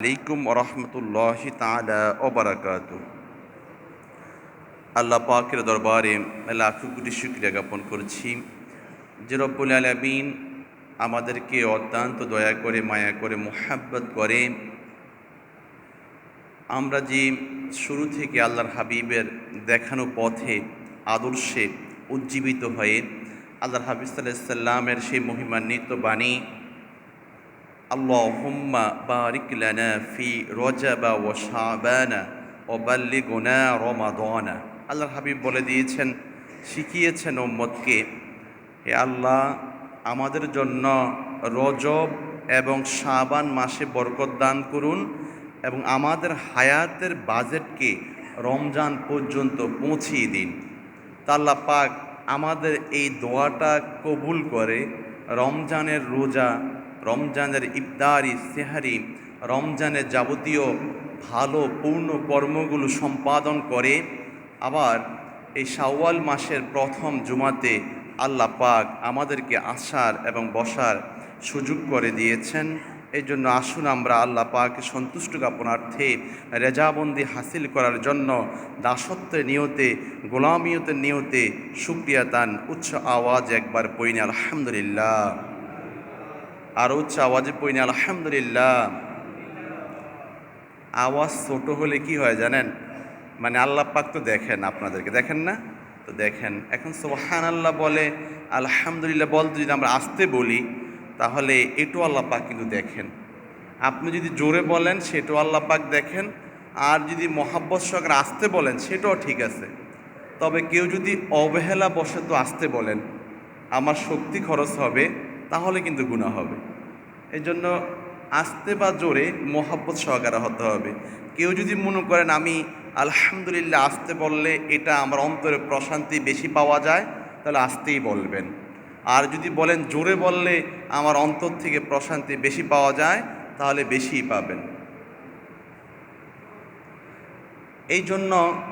আলাইকুম রহমতুল্লাহ তালা ওবরাকাত আল্লাহ পাকের দরবারে লাখো কোটি শুক্রিয়া জ্ঞাপন করছি। যে রব্বুল আলমিন আমাদেরকে অত্যন্ত দয়া করে, মায়া করে, মোহাব্বত করে। আমরা যে শুরু থেকে আল্লাহর হাবিবের দেখানো পথে, আদর্শে উজ্জীবিত হয়ে আল্লাহর হাবিব সাল্লাহ সাল্লামের সেই মহিমান্বিত বাণী اللهم بارك لنا في رجب وشعبان وبلغنا رمضان আল্লাহর হাবিব বলে দিয়েছেন শিখিয়েছেন উম্মতকে হে আল্লাহ আমাদের জন্য রজব এবং শাবান মাসে বরকত দান করুন এবং আমাদের হায়াতের বাজেটকে রমজান পর্যন্ত পৌঁছিয়ে দিন তা আল্লাহ পাক আমাদের এই দোয়াটা কবুল করে রমজানের রোজা রমজানের ইফতারি সেহারি, রমজানের যাবতীয় ভালো, পূর্ণ কর্মগুলো সম্পাদন করে আবার এই শাওয়াল মাসের প্রথম জুমাতে আল্লাহ পাক আমাদেরকে আসার এবং বসার সুযোগ করে দিয়েছেন। এই জন্য আসুন আমরা আল্লাহ পাকে সন্তুষ্ট জ্ঞাপনার্থে রেজাবন্দি হাসিল করার জন্য দাসত্বের নিয়তে, গোলামিয়তের নিয়তে সুক্রিয়া তান উচ্চ আওয়াজ একবার পইনি আলহামদুলিল্লাহ। আর উচ্চ আওয়াজে পইনি আলহামদুলিল্লাহ। আওয়াজ ছোট হলে কি হয় জানেন? মানে আল্লাহ পাক তো দেখেন আপনাদেরকে, দেখেন না? তো দেখেন, এখন সোহান আল্লাহ বলে, আলহামদুলিল্লাহ বলতে যদি আমরা আসতে বলি, তাহলে এটু আল্লাহ পাক কিন্তু দেখেন। আপনি যদি জোরে বলেন, সেটাও আল্লাহ পাক দেখেন। আর যদি মহাব্বত সহকারে আসতে বলেন, সেটাও ঠিক আছে। তবে কেউ যদি অবহেলা বসে তো আসতে বলেন, আমার শক্তি খরচ হবে তাহলে কিন্তু গুণা হবে। এই জন্য আসতে বা জোরে মোহাব্বত সহকারে হতে হবে। কেউ যদি মনে করেন, আমি আলহামদুলিল্লাহ আসতে বললে এটা আমার অন্তরে প্রশান্তি বেশি পাওয়া যায়, তাহলে আসতেই বলবেন। আর যদি বলেন, জোরে বললে আমার অন্তর থেকে প্রশান্তি বেশি পাওয়া যায়, তাহলে বেশিই পাবেন। এই জন্য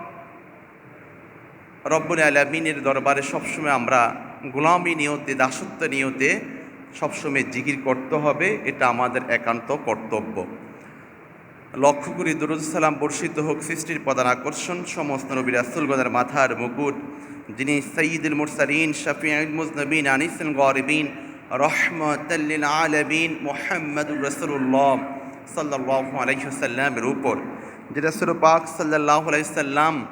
রব্বুল আলমিনের দরবারে সবসময় আমরা গোলামি নিয়তে, দাসত্ব নিয়তে সবসময় জিকির করতে হবে, এটা আমাদের একান্ত কর্তব্য। লক্ষ্য করি দরুদসালাম বর্ষিত হোক, সৃষ্টির প্রধান আকর্ষণ সমস্ত নবী রাসুলগদের মাথার মুকুট, যিনি সঈদুল মুরসালিন শফিউল মুজনবিন, আনিসুল গরিবিন রহমতাল্লিল আলবিন মোহাম্মদুর রসুল্লাহ সাল্লাহ আলহিসাল্লামের উপর। যে রসুল পাক সাল্লাহ আলাইসাল্লাম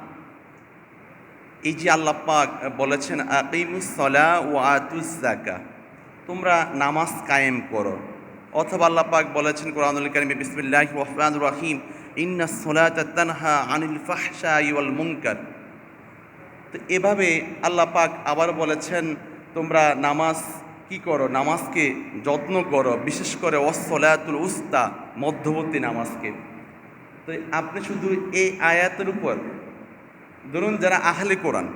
এই যে আল্লাহ পাক বলেছেন আকিমুসলা ও আতুজাকা তোমরা নামাজ কায়েম করো। অথবা আল্লাহ পাক বলেছেন কোরআনুল কারিমে বিসমিল্লাহ রহমান রহিম ইন্না সোলাত তানহা আনিল ফাহশা ইউল মুনকার। তো এভাবে আল্লাহ পাক আবার বলেছেন, তোমরা নামাজ কি করো? নামাজকে যত্ন করো, বিশেষ করে অসলাতুল উস্তা, মধ্যবর্তী নামাজকে। তো আপনি শুধু এই আয়াতের উপর, ধরুন যারা আহলে কোরআন,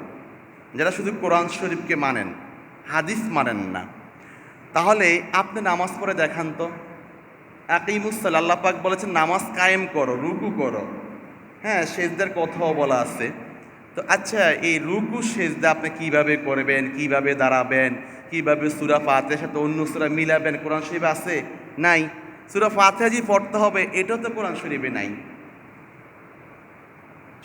যারা শুধু কোরআন শরীফকে মানেন, হাদিস মানেন না তাহলে আপনি নামাজ পড়ে দেখান তো। আকিমুসাল আল্লাহ পাক বলেছেন, নামাজ কায়েম করো, রুকু করো। হ্যাঁ সেজদার কথাও বলা আছে। তো আচ্ছা এই রুকু, সেজদা আপনি কীভাবে করবেন, কীভাবে দাঁড়াবেন, কীভাবে সুরা ফাতের সাথে অন্য সুরা মিলাবেন, কোরআন শরীফে আছে? নাই। সুরা ফাতে যে পড়তে হবে এটাও তো কোরআন শরীফে নাই।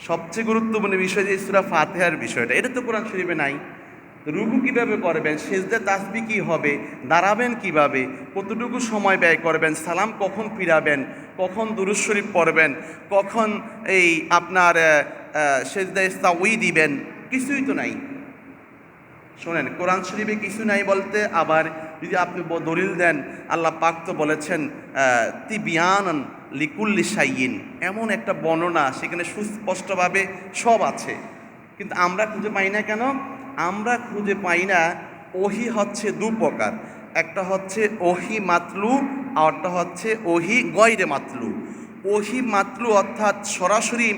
সবচেয়ে গুরুত্বপূর্ণ বিষয় যে সুরা ফাতেহার বিষয়টা, এটা তো কোরআন শরীফে নাই। রুকু কীভাবে করবেন? সেজদা তাসবি কী হবে? দাঁড়াবেন কীভাবে? কতটুকু সময় ব্যয় করবেন? সালাম কখন ফিরাবেন? কখন দুরুজ শরীফ পড়বেন? কখন এই আপনার সেজদা ইস্তাউই দিবেন? কিছুই তো নাই। শোনেন, কোরআন শরীফে কিছু নাই বলতে, আবার যদি আপনি দলিল দেন, আল্লাহ পাক তো বলেছেন তিবিয়ান লিকুল্লি সাইয়িন এমন একটা বর্ণনা, সেখানে সুস্পষ্টভাবে সব আছে। কিন্তু আমরা খুঁজে পাই না কেন? আমরা খুঁজে পাই না, ওহি হচ্ছে দু প্রকার। একটা হচ্ছে ওহি মাতলু আরটা হচ্ছে ওহি গয়রে মাতলু। ওহি মাতলু অর্থাৎ সরাসরি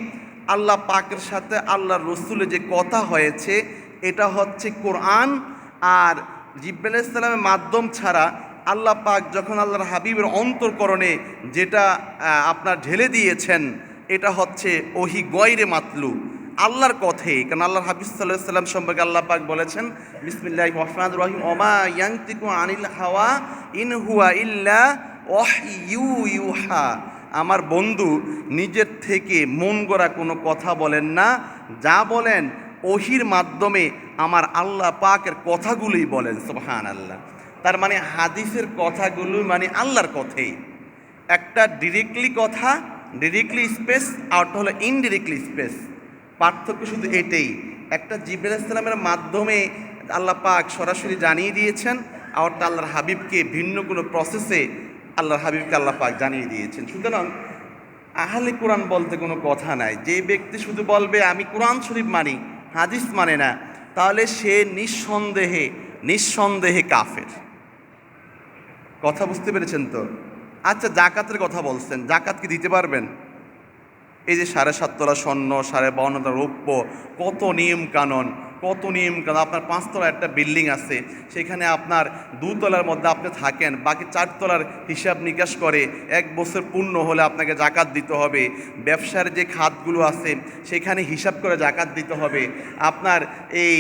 আল্লাহ পাকের সাথে আল্লাহ রসুলের যে কথা হয়েছে, এটা হচ্ছে কোরআন। আর জিব্বাল ইসলামের মাধ্যম ছাড়া আল্লাহ পাক যখন আল্লাহর হাবিবের অন্তর্করণে যেটা আপনার ঢেলে দিয়েছেন, এটা হচ্ছে ওহি গয়রে মাতলু। আল্লাহর কথে কারণ আল্লাহর হাবিজ সাল্লাহ সাল্লাম সম্পর্কে আল্লাহ পাক বলেছেন বিসমিল্লাহ রহমান রহিম, ওমা ইয়াংতিকু আনিল হাওয়া ইন হুয়া ইল্লা ওহ ইউ ইউহা। আমার বন্ধু নিজের থেকে মন গড়া কোনো কথা বলেন না, যা বলেন ওহির মাধ্যমে আমার আল্লাহ পাকের কথাগুলোই বলেন সুবহান আল্লাহ তার মানে হাদিসের কথাগুলো মানে আল্লাহর কথাই একটা ডিরেক্টলি কথা ডিরেক্টলি স্পেস আর হলো ইনডিরেক্টলি স্পেস পার্থক্য শুধু এটাই। একটা জিবরাল ইসলামের মাধ্যমে আল্লাহ পাক সরাসরি জানিয়ে দিয়েছেন একটা আল্লাহর হাবিবকে ভিন্ন কোনো প্রসেসে আল্লাহর হাবিবকে আল্লাহ পাক জানিয়ে দিয়েছেন। সুতরাং আহলে কোরআন বলতে কোনো কথা নাই। যে ব্যক্তি শুধু বলবে, আমি কোরআন শরীফ মানি, হাদিস মানে না, তাহলে সে নিঃসন্দেহে নিঃসন্দেহে কাফের। কথা বুঝতে পেরেছেন তো? আচ্ছা জাকাতের কথা বলছেন। জাকাত কি দিতে পারবেন? এই যে সাড়ে সাততলা স্বর্ণ, সাড়ে বাউন্ন তোলা রৌপ্য, কত নিয়ম কানুন, কত নিয়ম কানুন। আপনার পাঁচতলা একটা বিল্ডিং আছে, সেখানে আপনার দুতলার মধ্যে আপনি থাকেন, বাকি চারতলার হিসাব নিকাশ করে এক বছর পূর্ণ হলে আপনাকে জাকাত দিতে হবে। ব্যবসার যে খাতগুলো আছে, সেখানে হিসাব করে জাকাত দিতে হবে। আপনার এই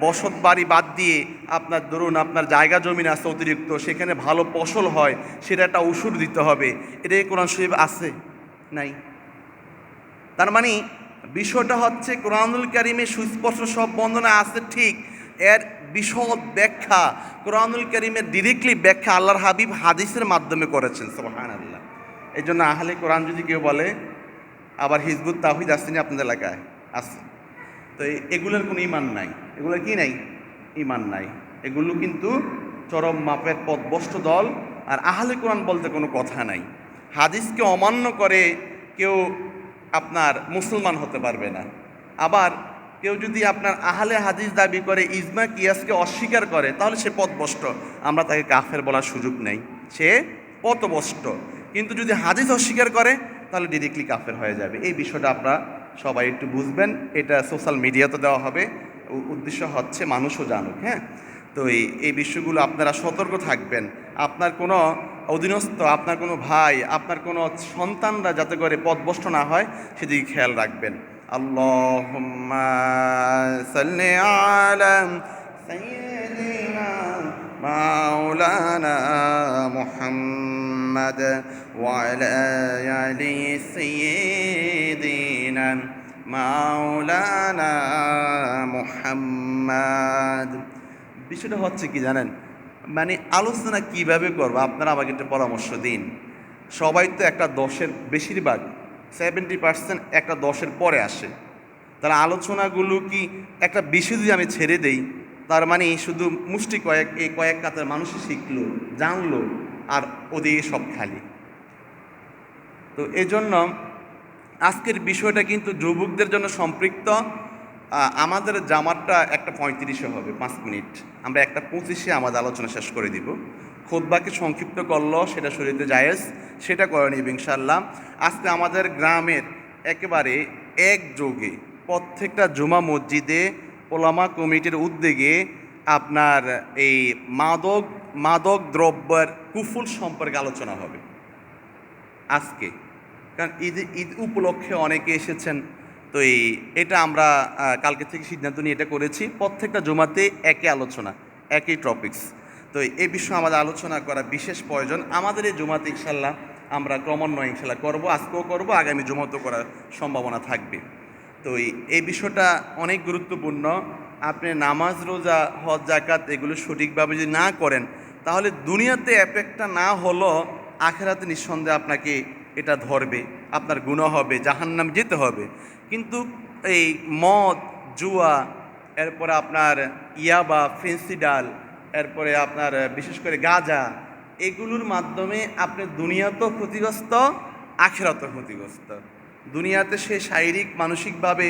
বসত বাড়ি বাদ দিয়ে আপনার ধরুন আপনার জায়গা জমিন আছে অতিরিক্ত, সেখানে ভালো ফসল হয়, সেটা একটা ওষুধ দিতে হবে। এটাই কোরআন শরীফ আছে? নাই। তার মানে বিষয়টা হচ্ছে কোরআনুল কারিমে সুস্পষ্ট সব বন্দনা আছে ঠিক। এর বিশদ ব্যাখ্যা, কোরআনুল কারিমের ডিরেক্টলি ব্যাখ্যা আল্লাহর হাবিব হাদিসের মাধ্যমে করেছেন সোহান আল্লাহ এই জন্য আহলে কোরআন যদি কেউ বলে, আবার হিজবুত তাহিদ আসেনি আপনাদের এলাকায়? আসছে। তো এগুলোর কোনো ইমান নাই। এগুলোর কি নাই? ইমান নাই। এগুলো কিন্তু চরম মাপের পথভ্রষ্ট দল, আর আহলে কোরআন বলতে কোনো কথা নাই। হাদিসকে অমান্য করে কেউ আপনার মুসলমান হতে পারবে না। আবার কেউ যদি আপনার আহলে হাদিস দাবি করে, ইজমা কিয়াসকে অস্বীকার করে, তাহলে সে পথভ্রষ্ট। আমরা তাকে কাফের বলার সুযোগ নেই। সে পথভ্রষ্ট। কিন্তু যদি হাদিস অস্বীকার করে, তাহলে ডিরেক্টলি কাফের হয়ে যাবে। এই বিষয়টা আপনারা সবাই একটু বুঝবেন। এটা সোশ্যাল মিডিয়াতে দেওয়া হবে। উদ্দেশ্য হচ্ছে মানুষও জানুক হ্যাঁ? তো এই এই বিষয়গুলো আপনারা সতর্ক থাকবেন আপনার কোনো অধীনস্থ আপনার কোনো ভাই আপনার কোনো সন্তানরা যাতে করে পথভ্রষ্ট না হয় সেদিকে খেয়াল রাখবেন আল্লাহ مولانا محمد وعلى آل سيدنا মাওলানা মুহাম্মদ বিষয়টা হচ্ছে কি জানেন? মানে আলোচনা কীভাবে করব? আপনারা আমাকে একটা পরামর্শ দিন। সবাই তো একটা দশের, বেশিরভাগ সেভেন্টি পার্সেন্ট একটা দশের পরে আসে। তাহলে আলোচনাগুলো কি একটা বিষয় যদি আমি ছেড়ে দেই, তার মানে শুধু মুষ্টি কয়েক, এই কয়েক কাতার মানুষই শিখলো, জানলো, আর ওদিকে সব খালি। তো এজন্য আজকের বিষয়টা কিন্তু যুবকদের জন্য সম্পৃক্ত। আমাদের জামারটা একটা পঁয়ত্রিশে হবে, পাঁচ মিনিট। আমরা একটা পঁচিশে আমাদের আলোচনা শেষ করে দিব। খোদবাকে সংক্ষিপ্ত করল, সেটা শরীরে জায়েজ, সেটা করে নিব ইনশাল্লাহ আজকে আমাদের গ্রামের একেবারে একযোগে প্রত্যেকটা জুমা মসজিদে ওলামা কমিটির উদ্যোগে আপনার এই মাদক মাদক দ্রব্যের কুফুল সম্পর্কে আলোচনা হবে। আজকে। কারণ ঈদ ঈদ উপলক্ষে অনেকে এসেছেন তো এই, এটা আমরা কালকে থেকে সিদ্ধান্ত নিয়ে এটা করেছি। প্রত্যেকটা জমাতে একই আলোচনা, একই টপিকস তো এই বিষয়ে আমাদের আলোচনা করা বিশেষ প্রয়োজন। আমাদের এই জমাতে ইনশাল্লাহ আমরা ক্রমান্বয়ে ইনশাল্লাহ করব, আজকেও করব, আগামী জমাতেও করার সম্ভাবনা থাকবে। তো এই- বিষয়টা অনেক গুরুত্বপূর্ণ। আপনি নামাজ, রোজা, হজ জাকাত এগুলো সঠিকভাবে যদি না করেন, তাহলে দুনিয়াতে এফেক্টটা না হলো আখেরাতে নিঃসন্দেহে আপনাকে এটা ধরবে। আপনার গুণ হবে, জাহান্নাম যেতে হবে। কিন্তু এই মদ, জুয়া, এরপরে আপনার ইয়াবা ফেন্সিডাল এরপরে আপনার বিশেষ করে গাঁজা, এগুলোর মাধ্যমে আপনি দুনিয়াতেও ক্ষতিগ্রস্ত, আখেরাতেও ক্ষতিগ্রস্ত। দুনিয়াতে সে শারীরিক, মানসিকভাবে,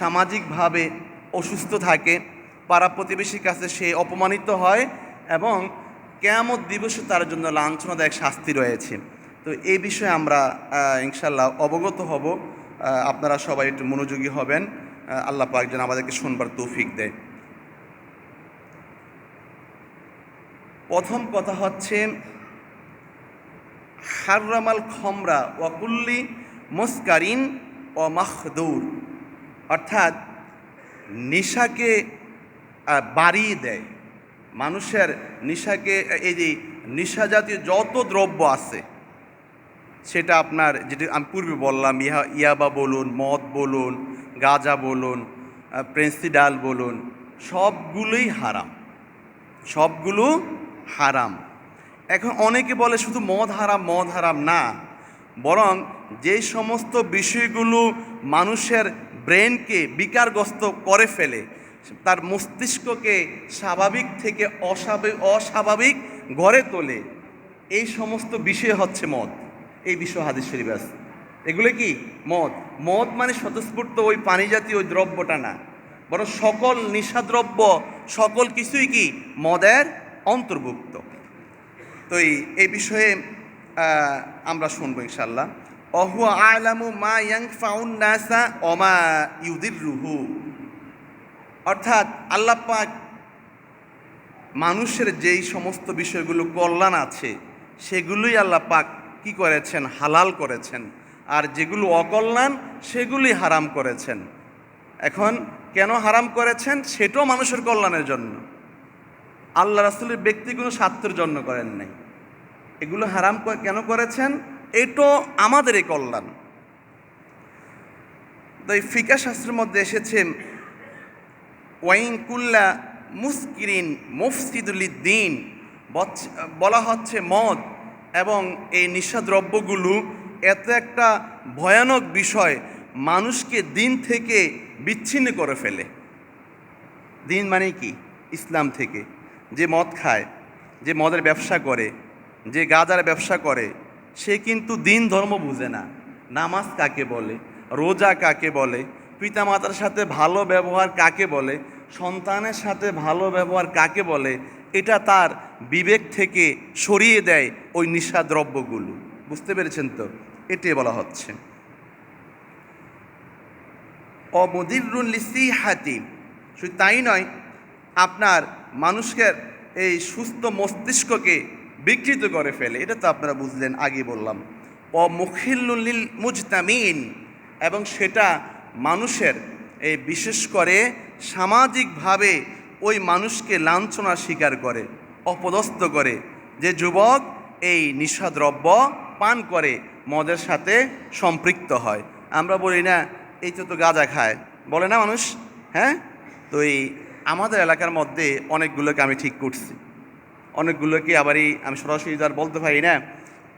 সামাজিকভাবে অসুস্থ থাকে, পাড়া প্রতিবেশীর কাছে সে অপমানিত হয় এবং কেয়ামত দিবসে তার জন্য লাঞ্ছনাদায়ক শাস্তি রয়েছে। তো এই বিষয়ে আমরা ইনশাল্লাহ অবগত হব। আপনারা সবাই একটু মনোযোগী হবেন। আল্লাহ পাক যেন আমাদেরকে শুনবার তৌফিক দেয়। প্রথম কথা হচ্ছে, হাররামাল খমরা ওয়াকুল্লি মুস্কারিন ও মাহদুর অর্থাৎ, নেশাকে বাড়িয়ে দেয়। মানুষের নেশাকে, এই যে নেশা জাতীয় যত দ্রব্য আছে সেটা আপনার যেটি আমি পূর্বে বললাম, ইহা, ইয়াবা বলুন, মদ বলুন, গাঁজা বলুন প্রেন্সিডাল বলুন, সবগুলোই হারাম। সবগুলো হারাম। এখন অনেকে বলে শুধু মদ হারাম মদ হারাম না, বরং যে সমস্ত বিষয়গুলো মানুষের ব্রেনকে বিকারগ্রস্ত করে ফেলে, তার মস্তিষ্ককে স্বাভাবিক থেকে অস্বাভাবিক অস্বাভাবিক গড়ে তোলে, এই সমস্ত বিষয় হচ্ছে মদ। এই বিশ্ব হাদিস শরীফ আছে। এগুলো কি? মদ। মদ মানে স্বতঃস্ফূর্ত ওই পানি জাতীয় দ্রব্যটা না। বরং সকল নিশাদ্রব্য সকল কিছুই কি? মদের অন্তর্ভুক্ত। তো এই এই বিষয়ে আমরা শুনব ইনশাল্লাহ অহু আলামু মা ইয়াং ফাউন নাসা অমা ইউদির রুহু অর্থাৎ আল্লাহ পাক মানুষের যেই সমস্ত বিষয়গুলো কল্যাণ আছে, সেগুলোই আল্লাহ পাক কি করেছেন? হালাল করেছেন। আর যেগুলো অকল্যাণ, সেগুলি হারাম করেছেন। এখন কেন হারাম করেছেন? সেটাও মানুষের কল্যাণের জন্য। আল্লাহ রাসুলের ব্যক্তি কোনো স্বার্থের জন্য করেন নাই। এগুলো হারাম কেন করেছেন? এটাও আমাদেরই কল্যাণ। তো এই ফিকা শাস্ত্রের মধ্যে এসেছে, ওয়াইন কুল্লা মুস্কিরিন মুফসিদুলিদ্দিন বলা হচ্ছে মদ। এবং এই নিশাদ্রব্যগুলো এত একটা ভয়ানক বিষয় মানুষকে দিন থেকে বিচ্ছিন্ন করে ফেলে। দিন মানে কি? ইসলাম থেকে। যে মদ খায়, যে মদের ব্যবসা করে, যে গাজার ব্যবসা করে, সে কিন্তু দিন ধর্ম বুঝে না। নামাজ কাকে বলে? রোজা কাকে বলে? পিতামাতার সাথে ভালো ব্যবহার কাকে বলে? সন্তানের সাথে ভালো ব্যবহার কাকে বলে? এটা তার বিবেক থেকে সরিয়ে দেয় ওই নিশাদ্রব্যগুলো বুঝতে পেরেছেন তো? এটাই বলা হচ্ছে। অমদিরুন লিসি হাতিম শুধু তাই নয়, আপনার মানুষকে এই সুস্থ মস্তিষ্ককে বিকৃত করে ফেলে। এটা তো আপনারা বুঝলেন আগে বললাম। অমুখিল্লিল মুজতামিন এবং সেটা মানুষের এই বিশেষ করে সামাজিকভাবে ওই মানুষকে লাঞ্ছনা স্বীকার করে, অপদস্থ করে। যে যুবক এই নিশাদ্রব্য পান করে, মদের সাথে সম্পৃক্ত হয়। আমরা বলি, না, এই তো তো গাঁজা খায়। বলে না মানুষ? হ্যাঁ? তো এই আমাদের এলাকার মধ্যে অনেকগুলোকে আমি ঠিক করছি। অনেকগুলোকে আবারই আমি সরাসরি আর বলতে পারি না।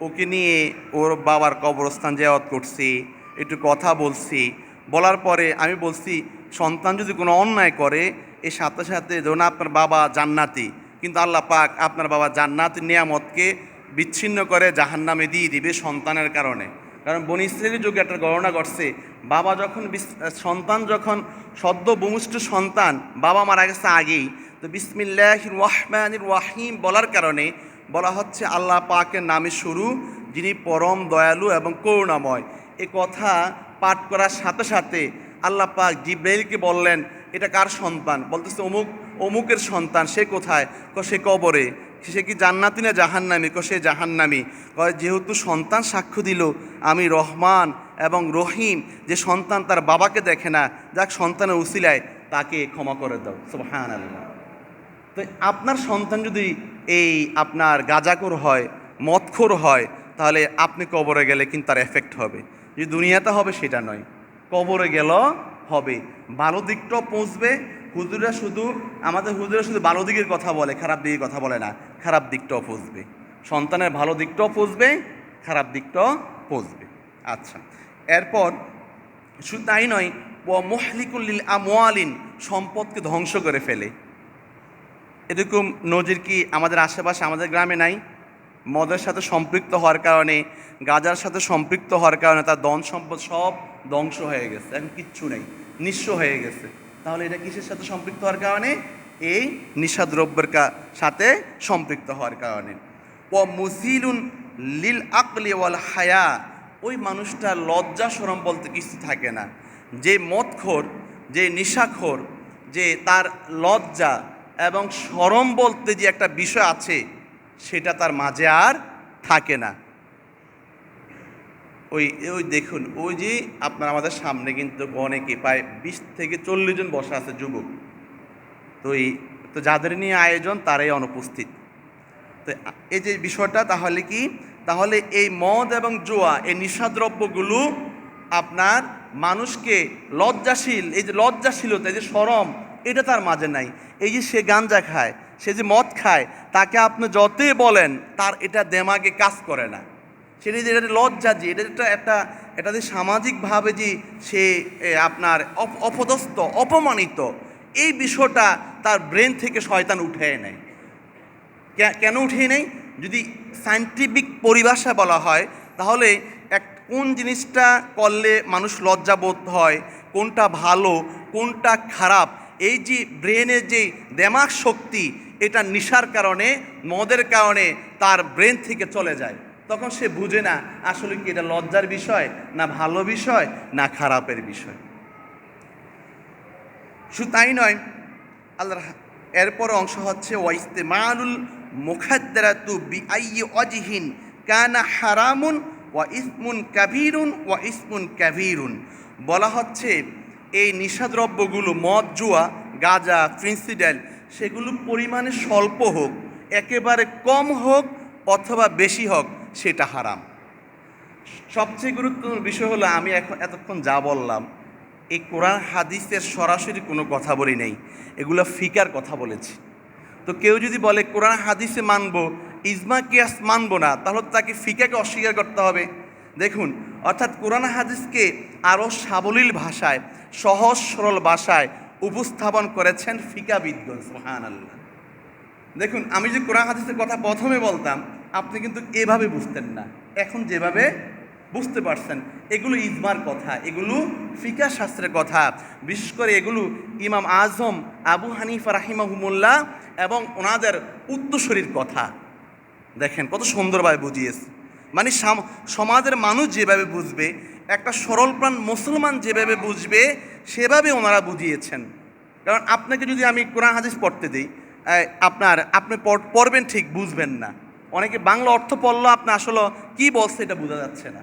ওকে নিয়ে ওর বাবার কবরস্থান জায়ত করছি, একটু কথা বলছি। বলার পরে আমি বলছি, সন্তান যদি কোনো অন্যায় করে এর সাথে সাথে ধরুন আপনার বাবা জান্নাতি, কিন্তু আল্লাহ পাক আপনার বাবা জান্নাত নিয়ামতকে বিচ্ছিন্ন করে জাহান্নামে দিয়ে দিবে সন্তানের কারণে। কারণ বনি ইসরায়েলের যুগে একটা গণনা করছে বাবা যখন সন্তান যখন সদ্য ভূমিষ্ঠ সন্তান, বাবা মারা গেছে আগেই, তো বিসমিল্লাহ রহমানির ওয়াহিম বলার কারণে বলা হচ্ছে আল্লাহ পাকের নামে শুরু, যিনি পরম দয়ালু এবং করুণাময়। এ কথা পাঠ করার সাথে সাথে আল্লাহ পাক জিব্রাইলকে বললেন এটা কার সন্তান? বলতেছে অমুক, অমুকের সন্তান, সে কোথায়? ক সে কবরে। সে কি জান্নাতি না জাহান্নামি? ক সে জাহান্নামি। কয়, যেহেতু সন্তান সাক্ষ্য দিল, আমি রহমান এবং রহিম। যে সন্তান তার বাবাকে দেখে না, যাক সন্তানের উসিলায় তাকে ক্ষমা করে দাও। সুবহান আল্লাহ তো আপনার সন্তান যদি এই আপনার গাজাখোর হয়, মদখোর হয়, তাহলে আপনি কবরে গেলে কিন্তু তার এফেক্ট হবে। যে দুনিয়াতে হবে সেটা নয়। কবরে গেল হবে। ভালো দিকটাও পৌঁছবে। হুজুরা শুধু, আমাদের হুজুরা শুধু ভালো দিকের কথা বলে, খারাপ দিকের কথা বলে না, খারাপ দিকটাও পৌঁছবে। সন্তানের ভালো দিকটাও পৌঁছবে, খারাপ দিকটাও পৌঁছবে। আচ্ছা এরপর শুধু তাই নয় মহলিকুল্লিল আমোয়ালিন সম্পদকে ধ্বংস করে ফেলে। এরকম নজির কি আমাদের আশেপাশে, আমাদের গ্রামে নাই? মদের সাথে সম্পৃক্ত হওয়ার কারণে, গাজার সাথে সম্পৃক্ত হওয়ার কারণে তার ধন সম্পদ সব ধ্বংস হয়ে গেছে, এখন কিচ্ছু নেই, নিঃস্ব হয়ে গেছে। তাহলে এটা কিসের সাথে সম্পৃক্ত হওয়ার কারণে? এই নিশাদ্রব্যের সাথে সম্পৃক্ত হওয়ার কারণে। ও মুজিলুন লিল আকলি ওয়াল হায়া, ওই মানুষটার লজ্জা সরম বলতে কিছু থাকে না। যে মদখোর, যে নিশাখোর, যে তার লজ্জা এবং সরম বলতে যে একটা বিষয় আছে সেটা তার মাঝে আর থাকে না। ওই ওই দেখুন, ওই যে আপনার আমাদের সামনে কিন্তু অনেকে, প্রায় বিশ থেকে চল্লিশ জন বসা আছে যুবক। তো এই, তো যাদের নিয়ে আয়োজন তারাই অনুপস্থিত। তো এই যে বিষয়টা তাহলে কি? তাহলে এই মদ এবং জোয়া, এই নিশাদ্রব্যগুলো আপনার মানুষকে লজ্জাশীল, এই যে লজ্জাশীলতা, এই যে সরম, এটা তার মাঝে নাই। এই যে সে গাঞ্জা খায় সে যে মদ খায়, তাকে আপনি যতই বলেন, তার এটা দেমাগে কাজ করে না। সেটা যে এটা লজ্জা যে, এটা একটা একটা, এটা যে সামাজিকভাবে যে সে আপনার অপ- অপদস্থ, অপমানিত, এই বিষয়টা তার ব্রেন থেকে শয়তান উঠে নেয়। কেন উঠিয়ে নেই যদি সায়েন্টিফিক পরিভাষা বলা হয়, তাহলে এক, কোন জিনিসটা করলে মানুষ লজ্জাবোধ হয়, কোনটা ভালো, কোনটা খারাপ, এই যে ব্রেনের যে দেমাগ শক্তি এটা নিশার কারণে, মদের কারণে তার ব্রেন থেকে চলে যায়। তখন সে বুঝে না, আসলে কি এটা লজ্জার বিষয়, না ভালো বিষয়, না খারাপের বিষয়। শুধু তাই নয় আল্লাহ এরপর অংশ হচ্ছে, ওয়াইস্তেমালুল মুখাদ্দারাতু বিআই অজহিন কানা হারামুন ওয়া ইসমুন কাবিরুন ওয়া ইসমুন কাবিরুন। বলা হচ্ছে, এই নিশাদ্রব্যগুলো মদ, জুয়া, গাঁজা, ফিন্সিডেল সেগুলো পরিমাণে স্বল্প হোক, একেবারে কম হোক অথবা বেশি হোক, সেটা হারাম। সবচেয়ে গুরুত্বপূর্ণ বিষয় হলো, আমি এখন এতক্ষণ যা বললাম, এই কোরআন, হাদিসের সরাসরি কোনো কথা বলি নেই, এগুলো ফিকার কথা বলেছি। তো কেউ যদি বলে, কোরআন, হাদিসে মানব, ইজমা, কিয়াস মানব না, তাহলে তাকে ফিকাকে অস্বীকার করতে হবে। দেখুন, অর্থাৎ কোরআন, হাদিসকে আরও সাবলীল ভাষায়, সহজ, সরল ভাষায় উপস্থাপন করেছেন ফিকাবিদগণ সুহান আল্লাহ দেখুন, আমি যে কোরআন হাদিসের কথা প্রথমে বলতাম, আপনি কিন্তু এভাবে বুঝতেন না। এখন যেভাবে বুঝতে পারছেন, এগুলো ইজমার কথা, এগুলো ফিকা শাস্ত্রের কথা। বিশেষ করে এগুলো ইমাম আজম, আবু হানিফা রাহিমাহুমুল্লাহ এবং ওনাদের উত্তরসূরির কথা। দেখেন, কত সুন্দরভাবে বুঝিয়েছে। মানে সমাজের মানুষ যেভাবে বুঝবে, একটা সরলপ্রাণ মুসলমান যেভাবে বুঝবে, সেভাবে ওনারা বুঝিয়েছেন। কারণ আপনাকে যদি আমি কোরআন হাদিস পড়তে দিই আপনার, আপনি পড়- পড়বেন ঠিক, বুঝবেন না। অনেকে বাংলা অর্থ পড়ল আপনি আসলে কি বলছে এটা বোঝা যাচ্ছে না।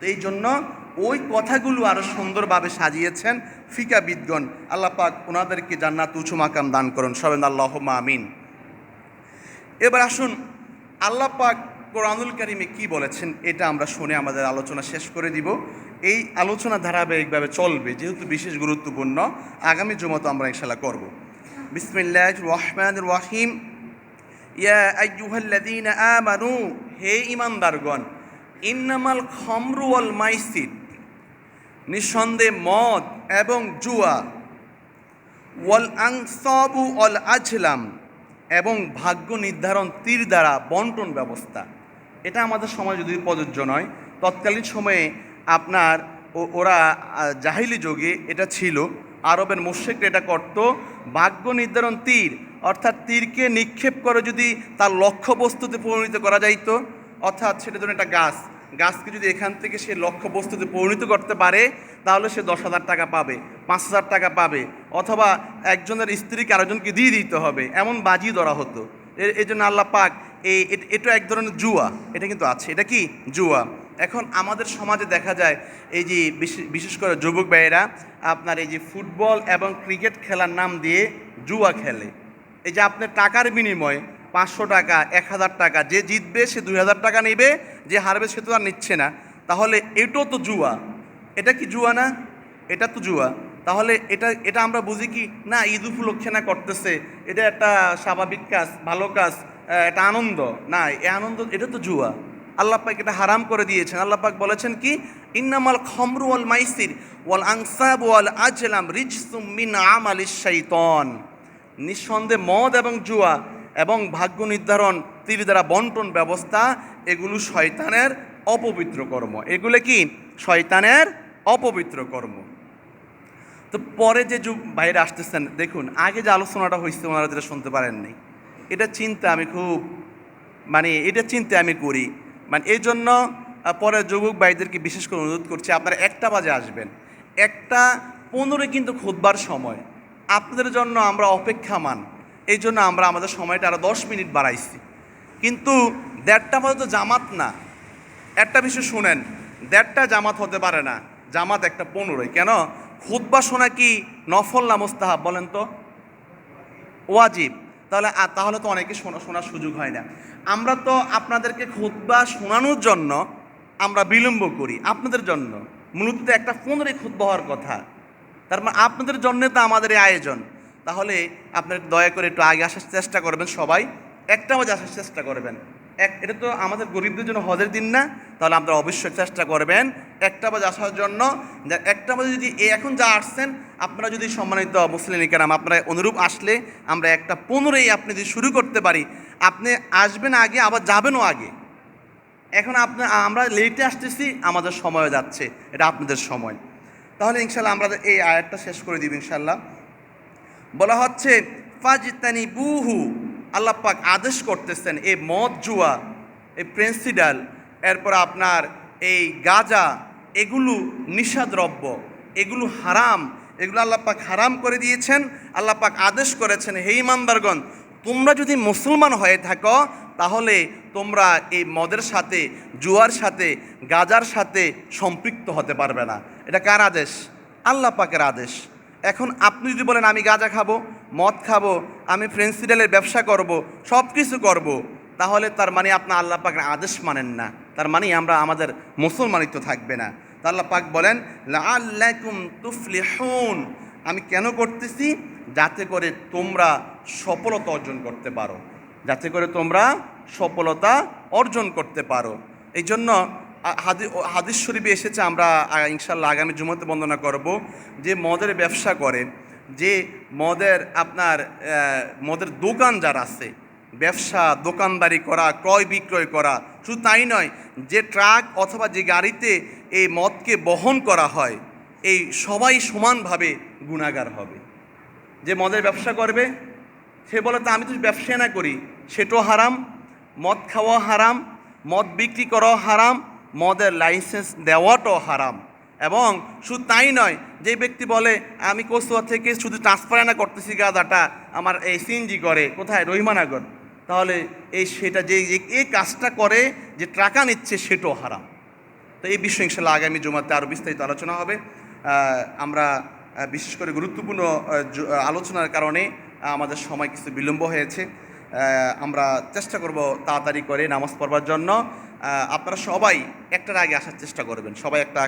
তো এই জন্য ওই কথাগুলো আরও সুন্দরভাবে সাজিয়েছেন ফিকা বিদগণ আল্লাহ পাক ওনাদেরকে জান্নাত উঁচু মাকাম দান করুন। সবেন আল্লাহ আমিন। এবার আসুন, আল্লাহ পাক কোরআনুল কারিমে কি বলেছেন এটা আমরা শুনে আমাদের আলোচনা শেষ করে দিব। এই আলোচনা ধারাবাহিকভাবে চলবে, যেহেতু বিশেষ গুরুত্বপূর্ণ। আগামী জুমতো আমরা ইনশাল্লাহ করব। বিসমিল্লাহ রহমান রহিম। ইয়া আইয়ুহাল্লাযীনা আমানু, হে ঈমানদারগণ, ইন্নামাল খমরু ওয়াল মাইসির, নিঃসন্দেহে মদ এবং জুয়া, ওয়াল আংসবু অল আজলাম এবং ভাগ্য নির্ধারণ তীর দ্বারা বন্টন ব্যবস্থা। এটা আমাদের সময় যদি প্রযোজ্য নয়, তৎকালীন সময়ে আপনার ওরা জাহিলি যোগে এটা ছিল। আরবের মুশ্রিকরা এটা করত। ভাগ্য নির্ধারণ তীর, অর্থাৎ তীরকে নিক্ষেপ করে যদি তার লক্ষ্যবস্তুতে পরিণত করা যাইত, অর্থাৎ সেটা ধরুন একটা গাছ, গাছকে যদি এখান থেকে সে লক্ষ্য বস্তুতে পরিণত করতে পারে, তাহলে সে দশ হাজার টাকা পাবে, পাঁচ হাজার টাকা পাবে, অথবা একজনের স্ত্রীকে আরেকজনকে দিয়ে দিতে হবে, এমন বাজি ধরা হতো। এই জন্য আল্লাহ পাক এই এটা এক ধরনের জুয়া, এটা কিন্তু আছে। এটা কি? জুয়া। এখন আমাদের সমাজে দেখা যায়, এই যে বিশেষ- করে যুবক ভাইয়েরা, আপনার এই যে ফুটবল এবং ক্রিকেট খেলার নাম দিয়ে জুয়া খেলে। এই যে আপনার টাকার বিনিময়ে পাঁচশো টাকা, এক হাজার টাকা, যে জিতবে সে দুই হাজার টাকা নেবে, যে হারবে সে তো আর নিচ্ছে না। তাহলে এটাও তো জুয়া। এটা কি জুয়া না? এটা তো জুয়া। তাহলে এটা এটা আমরা বুঝি কি, না, ঈদ উপলক্ষে না করতেছে। এটা একটা স্বাভাবিক কাজ, ভালো কাজ। একটা আনন্দ। না এই আনন্দ, এটা তো জুয়া। আল্লাহ পাক এটা হারাম করে দিয়েছেন। আল্লাহ পাক বলেছেন কি? ইন্নামাল খমরু ওয়াল মাইসির ওয়াল আংসাব ওয়াল আজলাম রিজসুম মিন আমালিশ শাইতান। নিঃসন্দেহে মদ এবং জুয়া এবং ভাগ্য নির্ধারণ, তীর দ্বারা বন্টন ব্যবস্থা, এগুলো শয়তানের অপবিত্র কর্ম। এগুলো কি? শয়তানের অপবিত্র কর্ম। তো পরে যে যুগ বাইরে আসতেছেন, দেখুন, আগে যে আলোচনাটা হয়েছে, ওনারা যেটা শুনতে পারেননি। এটা চিন্তা আমি খুব মানে এটা চিন্তা আমি করি। মানে এই জন্য পরে যুবক ভাইদেরকে বিশেষ করে অনুরোধ করছি, আপনারা একটা বাজে আসবেন। একটা পনেরো কিন্তু খুদবার সময়। আপনাদের জন্য আমরা অপেক্ষামান। এই জন্য আমরা আমাদের সময়টা আরও দশ মিনিট বাড়াইছি। কিন্তু দেড়টা পর্যন্ত জামাত না। একটা বিষয় শুনেন, দেড়টা জামাত হতে পারে না। জামাত একটা পনেরোই। কেন? খুদ্া শোনা কি নফল না মোস্তাহাব বলেন তো? ওয়াজিব। তাহলে আর তাহলে তো অনেকে শোনা, শোনার সুযোগ হয় না। আমরা তো আপনাদেরকে খুতবা শোনানোর জন্য আমরা বিলম্ব করি, আপনাদের জন্য। মূলত একটা পনেরোই খুতবা হওয়ার কথা। তার মানে আপনাদের জন্যে তো আমাদের এই আয়োজন। তাহলে আপনারা দয়া করে একটু আগে আসার চেষ্টা করবেন সবাই একটা বাজে আসার চেষ্টা করবেন। এক এটা তো আমাদের গরিবদের জন্য হজের দিন না, তাহলে আপনারা অবশ্যই চেষ্টা করবেন একটা বাজে আসার জন্য একটা বাজে যদি এখন যা আসছেন, আপনারা যদি সম্মানিত মুসলিম কেরাম আপনারা অনুরূপ আসলে আমরা একটা পনেরোই আপনি যদি শুরু করতে পারি, আপনি আসবেন আগে, আবার যাবেনও আগে। এখন আপনি আমরা লেটে আসতেছি, আমাদের সময় যাচ্ছে, এটা আপনাদের সময়। তাহলে ইনশাল্লাহ আমরা এই আয়াতটা শেষ করে দিব ইনশাল্লাহ। বলা হচ্ছে ফাজিতানি বুহু আল্লাহ পাক আদেশ করতেছেন এই মদ জুয়া এই প্রেন্সিডাল এরপর আপনার এই গাজা, এগুলো নিশাদ্রব্য এগুলো হারাম, এগুলো আল্লাহ পাক হারাম করে দিয়েছেন, আল্লাহ পাক আদেশ করেছেন, হে ইমানদারগণ, তোমরা যদি মুসলমান হয়ে থাকো, তাহলে তোমরা এই মদের সাথে, জুয়ার সাথে, গাজার সাথে সম্পৃক্ত হতে পারবে না। এটা কার আদেশ? আল্লাহ পাকের আদেশ। এখন আপনি যদি বলেন, আমি গাঁজা খাব মদ খাব, আমি ফ্রেন্সিডালের ব্যবসা করব সব কিছু করব, তাহলে তার মানে আপনার আল্লাহ পাকের আদেশ মানেন না। তার মানে আমরা আমাদের মুসলমানিত্ব থাকবে না। আল্লাহ পাক বলেন, লাআল্লাকুম তুফলিহুন। আমি কেন করতেছি? যাতে করে তোমরা সফলতা অর্জন করতে পারো। যাতে করে তোমরা সফলতা অর্জন করতে পারো। এই জন্য হাদি হাদিস শরীফে এসেছে, আমরা ইনশাল্লাহ আগামী জুমাতে বন্দনা করব। যে মদের ব্যবসা করে যে মদের আপনার মদের দোকান যারা আছে, ব্যবসা, দোকানদারি করা, ক্রয় বিক্রয় করা, শুধু তাই নয়, যে ট্রাক অথবা যে গাড়িতে এই মদকে বহন করা হয়, এই সবাই সমানভাবে গুণাগার হবে। যে মদের ব্যবসা করবে, সে বলে, তা আমি তো ব্যবসা না করি, সেটাও হারাম, মদ খাওয়া হারাম, মদ বিক্রি করাও হারাম, মদের লাইসেন্স দেওয়াটাও হারাম। এবং শুধু তাই নয়, যে ব্যক্তি বলে, আমি কসুয়া থেকে শুধু ট্রান্সফার না করতেছি গাদাটা, আমার এই সিএনজি করে, কোথায়? রহিমানগর। তাহলে এই সেটা যে এই কাজটা করে, যে টাকা নিচ্ছে সেটাও হারাম। তো এই বিষয়ে ইনশাল্লাহ আগামী জমাতে আরও বিস্তারিত আলোচনা হবে। আমরা বিশেষ করে গুরুত্বপূর্ণ আলোচনার কারণে আমাদের সময় কিছু বিলম্ব হয়েছে। আমরা চেষ্টা করব তাড়াতাড়ি করে নামাজ পড়বার জন্য। আপনারা সবাই একটার আগে আসার চেষ্টা করবেন। সবাই একটা,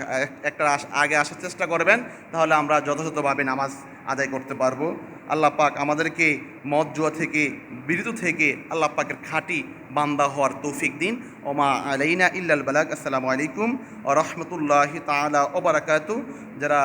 একটার আগে আসার চেষ্টা করবেন, তাহলে আমরা যথাযথভাবে নামাজ আদায় করতে পারব। আল্লাহ পাক আমাদেরকে মদ জুয়া থেকে বিরত থেকে আল্লাহ পাকের খাঁটি বান্দা হওয়ার তৌফিক দিন। ওমা আলাইনা ইল্লাল বালাক আসসালামু আলাইকুম ও রহমতুল্লাহি তালা ওবরাকাতু যারা